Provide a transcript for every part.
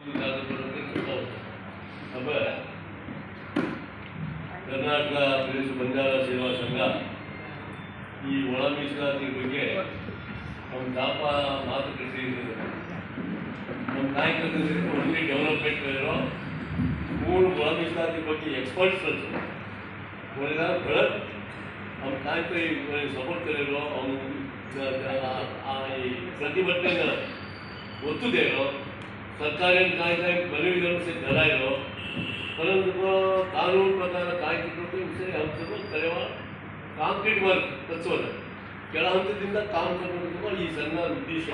ನಮ್ಮ ಕರ್ನಾಟಕ ಪ್ರದೇಶ ಬಂಜಾರ ಸೇವಾ ಸಂಘ ಈ ಒಳ ಮೀಸಲಾತಿ ಬಗ್ಗೆ ನಮ್ಮ ತಾಪ ಮಾತುಕತೆ ನಮ್ಮ ನಾಯಕರು ಒಳ್ಳೆ ಡೆವಲಪ್ಮೆಂಟ್ ಇರೋ ಮೂರು ಒಳ ಮೀಸಲಾತಿ ಬಗ್ಗೆ ಎಕ್ಸ್ಪರ್ಟ್ಸ್ ಒಳ್ಳೆಯ ಬೆಳಕ್ ನಮ್ಮ ನಾಯಕ ಸಪೋರ್ಟ್ ಕರೆಯೋ ಅವನು ಪ್ರತಿಭಟನೆ ಒತ್ತುದೇರೋ સરકારે કાંઈ કાંઈ બનેલી છે ધરાયેલો પરંતુ કાનૂન પ્રકારના કાંઈ કૃતિ વિશે હસ્તક્ષેપ કરવા ಕಾಂಕ್ರೀಟ್ ವರ್ಕ್ ಪ್ರಚೋದ ಕೆಳ ಹಂತದಿಂದ ಕಾಮಕರ್ಮ ಈ ಸಣ್ಣ ಉದ್ದೇಶ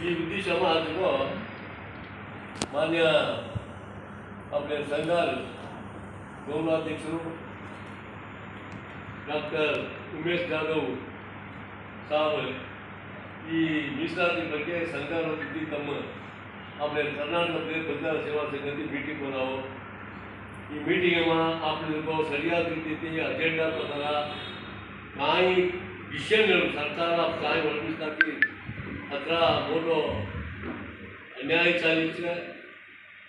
ಈ આ ಆದ್ರೂ માન્ય આપણે સંગાલ ગૌરવાધ્યક્ષો ડૉક્ટર ઉમેશ જાદવ સાહેબ ಈ ಮೀಸಲಾತಿ ಬಗ್ಗೆ ಸರ್ಕಾರ ಬಿದ್ದಿ ತಮ್ಮ ಆಮೇಲೆ ಕರ್ನಾಟಕದಲ್ಲಿ ಪ್ರದೇಶ ಸೇವಾ ಸಂಘಕ್ಕೆ ಮೀಟಿಂಗ್ ಬರೋವು ಈ ಮೀಟಿಂಗ್ ಆಪ್ನಿರ್ಭವ ಸರಿಯಾದ ರೀತಿ ಅಜೆಂಡಾ ಪ್ರಕಾರ ಕಾಯಿ ವಿಷಯಗಳು ಸರ್ಕಾರ ಕಾಯಿ ಒಳಗಿಸ್ತಾಕಿ ಹತ್ರ ಮೂರು ಅನ್ಯಾಯ ಚಾಲಿಸ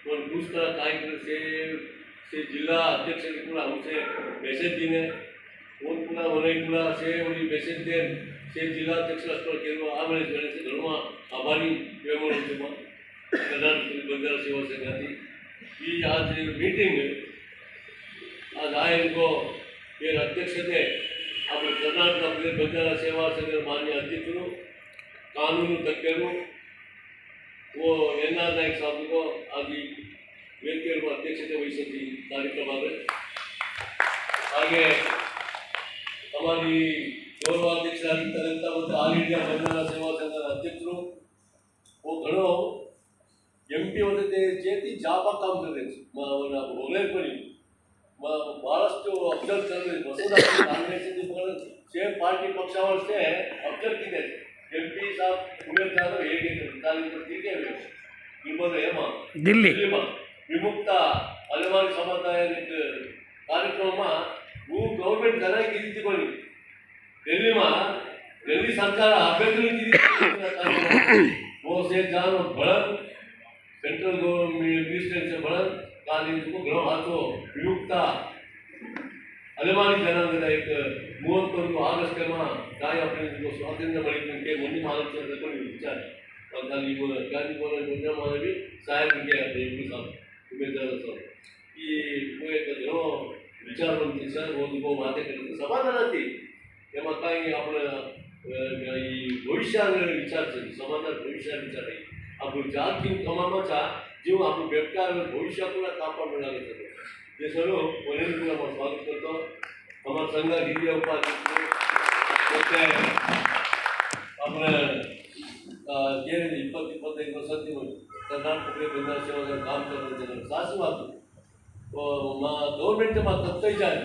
ಒಂದು ಮೂಸ್ಕರ ಕಾಯ್ಕರು ಸೇ ಜಿಲ್ಲಾ ಅಧ್ಯಕ್ಷರಿಗೆ ಕೂಡ ಅಂಶ ಮೆಸೇಜ್ ದಿನ ಒಂದು ಕೂಡ ಒಂದೈದು ಕೂಡ ಸೇ ಒಂದು ಮೆಸೇಜ್ ದೇ તે ಜಿಲ್ಲಾಧ್ಯಕ್ಷ કેન્દ્રમાં આ મળે ગણેશ ઘણમાં આભારી વેમણ તેમાં પ્રધાનમંત્રી બંજાર સેવા સંઘાથી એ આજ મીટિંગ આજ આ ಏನು ಅಧ್ಯಕ್ಷತೆ આપણે ಕರ್ನಾಟಕ ಪ್ರದೇಶ ಬಂಜಾರ ಸೇವಾ ಸಂಘದ ಮಾನ್ಯ ಅಧ್ಯಕ್ಷರು, ಕಾನೂನು ತಜ್ಞರು, ಓ, ಎನ್ ಆರ್ ನಾಯಕ್ ಸಾಬ್ರಿಗೂ ಆಗಿ ವೇದಿಕೆಯವರು ಅಧ್ಯಕ್ಷತೆ ವಹಿಸಿದ್ದು ಕಾರ್ಯಕ್ರಮ ಹಾಗೆ ತಮ್ಮ ಗೌರವ ಗೌರವಾಧ್ಯಕ್ಷರಾಗಿರ್ತಕ್ಕಂಥ ಮತ್ತು ಆಲ್ ಇಂಡಿಯಾ ಮಹಿಳಾ ಸೇವಾ ಸಂಘದ ಅಧ್ಯಕ್ಷರು ಅವುಗಳು ಎಂ ಪಿ ಅವರದ್ದು ಜೇತಿ ಜಾಬ ಕಾನ್ಫರೆನ್ಸ್ ಹೊಗಳೇಪುರಿ ಬಹಳಷ್ಟು ಅಭ್ಯರ್ಥಿ ಹೊಸದ ಕಾಂಗ್ರೆಸ್ ಸೇಮ್ ಪಾರ್ಟಿ ಪಕ್ಷ ಅವರಷ್ಟೇ ಅಭ್ಯರ್ಥಿ ಇದೆ ಎಂ ಪಿ ಸಾಬ್ ಉಮೇಶ್ ಹೇಗೆ ಹೇಗಿದೆ ತಾಲೀಮೇ ನಿಮ್ಮದು ಹೇಮ. ದಿಲ್ಲಿ. ವಿಮುಕ್ತ ಅಲೆಮಾರಿ ಸಮುದಾಯ ಕಾರ್ಯಕ್ರಮ ನೀವು ಗೌರ್ಮೆಂಟ್ ದರ ಇದ್ದುಕೊಳ್ಳಿ दिल्ली में दिल्ली सरकार आवेदन की वो से जान और भड़न सेंट्रल मिनिस्टर से भड़न કાલે ઘણો હાથો વિરૂપતા અલમારી જણાવેલા એક મુહૂર્ત કરતો આગસ્ટમાં કાંઈ આપણે સ્વાતંત્ર્ય મળી કે મોટી માનવ છે કોઈ વિચાર ગાંધી બોલે ગાંધી બોલે મોટા માનવી સાહેબ ગયા એકવીસ સાલ ઉમેદવાર હતો એ કોઈ ઘણો વિચારવંત છે બહુ બહુ વાતે કરે સમાધાન હતી ಏಮಂತಾಗಿ ಅವಳ ಈ ಭವಿಷ್ಯ ಅಂದರೆ ವಿಚಾರಿಸಿ ಸಮಾಜ ಭವಿಷ್ಯ ವಿಚಾರಿ. ಅದು ಜಾತಿ ಸಮಾಜ ಜೀವ ಅದು ಬೆಟ್ಟ ಆಗಲಿ ಭವಿಷ್ಯ ಕೂಡ ಕಾಪಾಡಬೇಕಾಗುತ್ತದೆ. ದೇಶರು ಒಳ್ಳೆಯ ದಿನ ಅವರು ಸ್ವಾಗತಿಸ್ತು ನಮ್ಮ ಸಂಘ ಹಿರಿಯ ಉಪಾಧ್ಯಕ್ಷರು, ಮತ್ತು ಅವರ ಏನಿದೆ, ಇಪ್ಪತ್ತು, ಇಪ್ಪತ್ತೈದು ವರ್ಷ ಸಚಿವರು ಕರ್ನಾಟಕ ಬೆಂಗಳೂರು ಕಾಮಗಾರ ಜನರು. ಸಾಸಿವಾದರು ಗೌರ್ಮೆಂಟ್ ಮತ್ತು ಹತ್ತೈದು ಜಾರಿ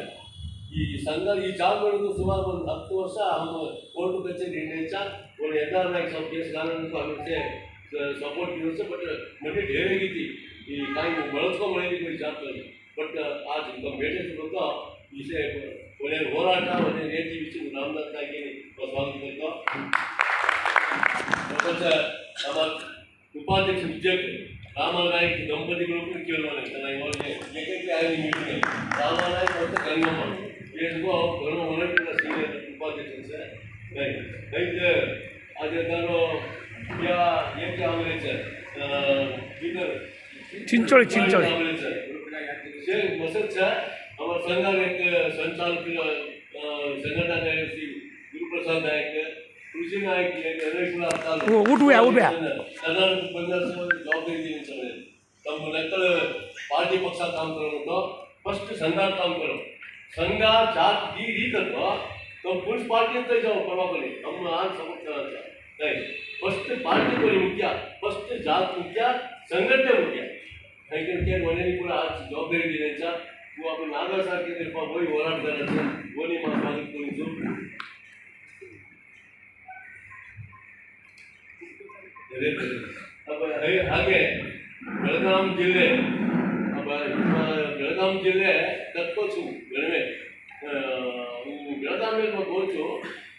ಈ ಸಂಘ, ಈ ಜಾಬ್ ಸುಮಾರು ಒಂದು ಹತ್ತು ವರ್ಷ ಅವನು ಕೋರ್ಟ್ ಕಚೇರಿ ಹೆಚ್ಚ ಒಂದು ಎಲ್ಲ ಬ್ಯಾಂಕ್ ಸಬ್ ಕೇಸ್ ಕಾರಣಕ್ಕೂ ಆಗುತ್ತೆ ಸಪೋರ್ಟ್ ಇರುತ್ತೆ ಬಟ್ ಮನೆ ಡೇರಿಗಿತ್ತು ಈ ತಾಯಿ ಬಳಸ್ಕೊಂಡು ಮಾಡಿದ್ದೀವಿ ಈ ಜಾಬ್ನಲ್ಲಿ ಬಟ್ ಆ ಮೇಟೇಜ್ ಬಂದು ಈ ಒಳ್ಳೆಯ ಹೋರಾಟ ಒಳ್ಳೆಯ ರೇತಿ ವಿಚಿ ರಾಮನಾಥ್ ಆಗಿ ಸ್ವಾಗತಿಸಿದ್ರು ನಮ್ಮ ಉಪಾಧ್ಯಕ್ಷ ವಿಜಯ್ ರಾಮನಾಯಕ್ ದಂಪತಿಗಳು ಕೇಳುವ ಇವಾಗ ಯಾಕೆ ಮೀಟಿಂಗ್ ರಾಮನಾಯಕ್ ಮತ್ತು ಗಂಗಮ್ಮ. ಹೇಳಿದ್ರು ಅವ್ರು ತರೋ ಒಳಗಿಂದ ಸೀನಿಯರ್ ಉಪಾಧ್ಯಕ್ಷ ரைட்டு அது எல்லாரும் யா ஏன் ஆகலையே sir speaker Chincholi Chincholi. Sir? ಮಸದ್ sir. ಅವರ ಸಂಘ ಸಂಚಾಲಕ ಸಂಘಟನಾ ಕಾರ್ಯದರ್ಶಿ ಗುರುಪ್ರಸಾದ್ ನಾಯಕ್ ಕೃಷಿ ನಾಯಕ್ ರಮೇಶ್ ಊಟವ್ಯಾ ಊಟವ್ಯಾ. ಕರ್ನಾಟಕ ಬಂಗಾರ ಜವಾಬ್ದಾರಿ ಇದ್ದೀನಿ ಸರ್ ತಮ್ಮ ಲೆಕ್ಕ ಪಾರ್ಟಿ ಪಕ್ಷ ತಾಂಬ್ಕೊಂಡು ಫಸ್ಟ್ ಸಂಘ ತಾಂಬ್ಕೊಂಡು ಸಂಘ, ಜಾತಿ, ಈ ರೀತಲ್ವ ನಾವು ಪೊಲೀಸ್ ಪಾರ್ಟಿ ಅಂತ ಇದ್ದಾವೆ ಪರವಾಗಿ. ನಮ್ಮ ನಾನು ಸಮರ್ಥ ಅಂತ. ಫಸ್ಟ್ ಪಾರ್ಟಿ ಬರೀ ಮುಖ್ಯ. ಫಸ್ಟ್ ಜಾತಿ ಮುಖ್ಯ, ಸಂಘಟನೆ ಮುಖ್ಯ. ಯಾಕಂದ್ರೆ ಮನೇಲಿ ಕೂಡ ಆ ಜವಾಬ್ದಾರಿ ಇದೆ ಅಂತ. ಇವಾಗ ನಾಗರ ಸಾಕಿದ್ರಪ್ಪ ಹೋಗಿ ಹೋರಾಡ್ತಾರೆ ಅಂತ. ಓನಿ ಮಾತಾಡಿದ್ದು ಹಾಗೆ ಬೆಳಗಾಂ ಜಿಲ್ಲೆ ನಮ್ಮ ಜಿಲ್ಲೆ ಕತ್ಕೋಸು ಗಣವೆ ಇವು ಬೆಳಗಾವಿ ಗೋಚು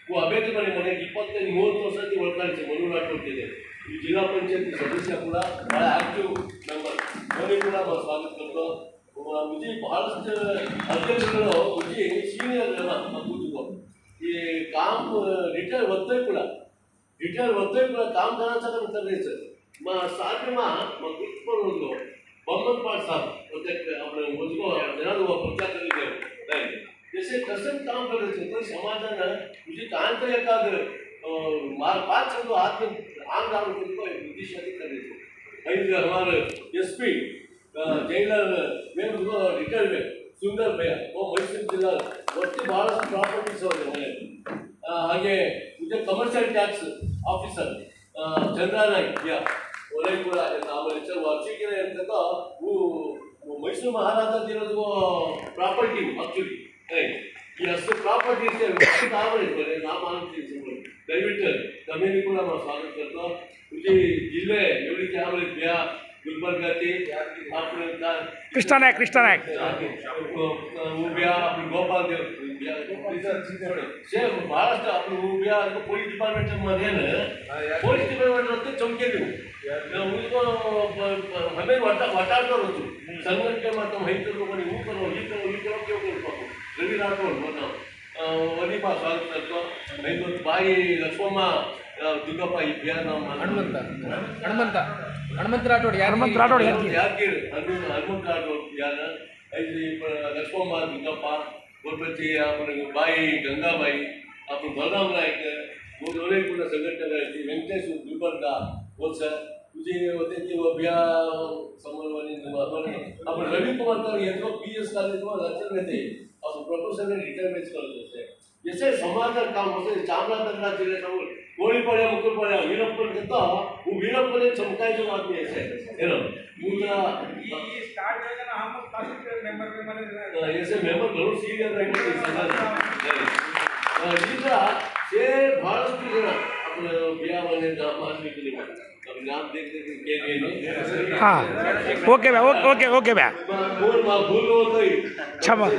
ಇವು ಅಭ್ಯರ್ಥಿಗಳಿಗೆ ಮನೆಗೆ ಇಪ್ಪತ್ತೈದು, ಮೂವತ್ತು ವರ್ಷಕ್ಕೆ ಒಳಗಾಡಿಸಿ ಮನವಿ ಕೊಡ್ತಿದೆ ಈ ಜಿಲ್ಲಾ ಪಂಚಾಯತಿ ಸದಸ್ಯ ಕೂಡ ಭಾಳ ಆಕ್ಟಿವ್ ನಮ್ಮ ಮನೆ ಕೂಡ ಸ್ವಾಗತ ಕೊಟ್ಟು ವಿಜಿ ಬಹಳಷ್ಟು ಅಧ್ಯಕ್ಷಗಳು ವಿಜಿ ಸೀನಿಯರ್ ಜನ ಕೂತಿದ್ರು ಈ ಕಾಮ್ ರಿಟೈರ್ ಒತ್ತೇ ಕೂಡ. ರಿಟೈರ್ ಒತ್ತೇ ಕೂಡ ಕಾಮ್ ಕರ್ನಾಟಕ ಅಂತ ಸರ್ ಮಾ ಸಾಧ್ಯಮ ಮಾ ಕುತ್ಕೊಂಡು मोहम्मद पाट साहब होते आपलं मुझको जनाब वो प्रचार करीत नाही जसे कसं काम करायचं तर समाजानं म्हणजे काय तर एखाद मार पाच समजो हात में आम डाल को बुद्धिशाली करायचं અહીં हमारे एसपी ಜೈಲರ್ మేము ರಿಟೈರ್ಡ್ ಸುಂದರ್ ಭಯ್ಯ ಓ ಮೈಸೂರು ಜಿಲ್ಲಾ ಒಟ್ಟು ಬಹಳಷ್ಟು ಪ್ರಾಪರ್ಟೀಸ್ ಅವ್ರೆ ಮನೆ ಆ, ಹಾಗೆ ಇದು ಕಮರ್ಷಿಯಲ್ ಟ್ಯಾಕ್ಸ್ ಆಫೀಸರ್ ಚಂದ್ರ ಮೈಪುರ ಆಗಿರ್ತ ಆಮೇಲೆ ಅರ್ಚಕೆರೆ ಇರ್ತಕ್ಕ ಮೈಸೂರು ಮಹಾರಾಜದಿರೋದು ಪ್ರಾಪರ್ಟಿ ಆಕ್ಚುಲಿ ಈ ಅಷ್ಟು ಪ್ರಾಪರ್ಟಿ ಇರ್ತೇವೆ ನಾವು ಆನಂದಿಸಿಕೊಳ್ಳಿ ದಯವಿಟ್ಟು ನಮಗೆ ಕೂಡ ನಾವು ಸ್ವಾಗತ ಇಲ್ಲಿ ಜಿಲ್ಲೆ ಇವರಿಗೆ ಯಾವ ಇದೆಯಾ ಗುಲ್ಬರ್ಗತಿ ಕೃಷ್ಣನಾಯಕ್ ಕೃಷ್ಣನಾಯಕ್ ಗೋಪಾಲ್ ದೇವ್ ಬಹಳಷ್ಟು ಅವರು ಬಿಹಾರಕ್ಕೆ ಪೊಲೀಸ್ ಡಿಪಾರ್ಟ್ಮೆಂಟ್ ಏನು ಪೊಲೀಸ್ ಡಿಪಾರ್ಟ್ಮೆಂಟ್ ಅಂತ ಚಮಕಿದ್ದೀವಿ ಆಮೇಲೆ ಒಟ್ಟ ಒಟ್ಟಾಡ್ದವ್ರು ಸಂಘಟನೆ ಮತ್ತು ನಮ್ಮ ಬನ್ನಿ ಹೂಕರು ಈಕರು ಈಕರು ಕೇಳ್ಕೊಳ್ಬೇಕು ರವಿ ರಾಠೋಡ್ ಮತ್ತು ಒಲಿಪ ಸ್ವಾಗತ ರೈತರು ಬಾಯಿ ಲಕ್ಷ್ಮಮ್ಮ ದುರ್ಗಪ್ಪ ಈ ಬಿಹಾರ ಹನುಮಂತ ಹನುಮಂತ ಹನುಮಂತ ರಾಠೋಡ್ ಹನುಮಂತ ರಾಠೋಡ್ ಯಾದಗಿರಿ ಹನುಮಂತ ಹನುಮಂತ ರಾಠೋಡ್ ಬಿಹಾರ ಲಕ್ಷ್ಮಮ್ಮ ದುರ್ಗಪ್ಪ गोरपती आपण बाई गंगाबाई आपण बलराम नाईक दोन्ही पूर्ण संघटना व्यंकटेश गुलबर्गा होत तुझे होते ते बिया समोरवाणी आपण रविकुमार तर येतो पी एस कॉलेज लक्षात येते आपण प्रोफेसर रिटायरमेंट करत असते जसे समाजात काम होते चामराजनगर जिल्ह्यासमोर ಓಡಿಪಡೆ ಮುಕ್ಕುಪಡೆ ವೀರಪ್ಪನ ಕಿಂತ ವೀರಪ್ಪನೇ ಚಮಕಾಯಿತು ಮಾತು ಎಸೆ ಏನು ಮೂಲ ಎಸ್ ಎ ಮೆಂಬರ್ ದೊಡ್ಡ ಸೀನಿಯರ್ ಈಗ ಸೇ ಬಹಳಷ್ಟು ಜನ ಬಿಯಾವನೆ ಮಾನ್ವಿಕಲಿ ಮಾಡ್ತಾರೆ હા ઓકે ભા ઓકે ઓકે ભા ક્ષમા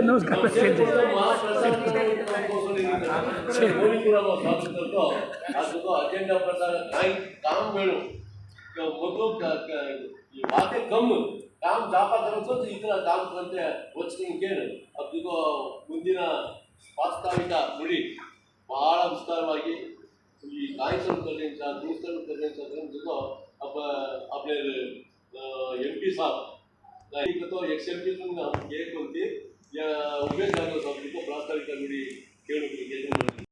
નમસ્કાર વાતે કમ કામ ಜಾಪ ತರಸೋದು ಈ ಥರ ದಾಮ್ ತರಂತೆ ಒಚ್ಕೊಂಡು ಕೇಳು ಅದು ಮುಂದಿನ ವಾಸ್ತವಿಕ ನುಡಿ ಬಹಳ ವಿಸ್ತಾರವಾಗಿ ಈ ಕಾಯ್ಸಲ್ ಕರೆನ್ಸ दूसरं करेन्स जसं आप आपले एम पी साहेब नाही तो एक्स एम पी एक होते या उमेश जाधव साहेब प्रास्ताविक नुडी ಕೇಳಬೇಕು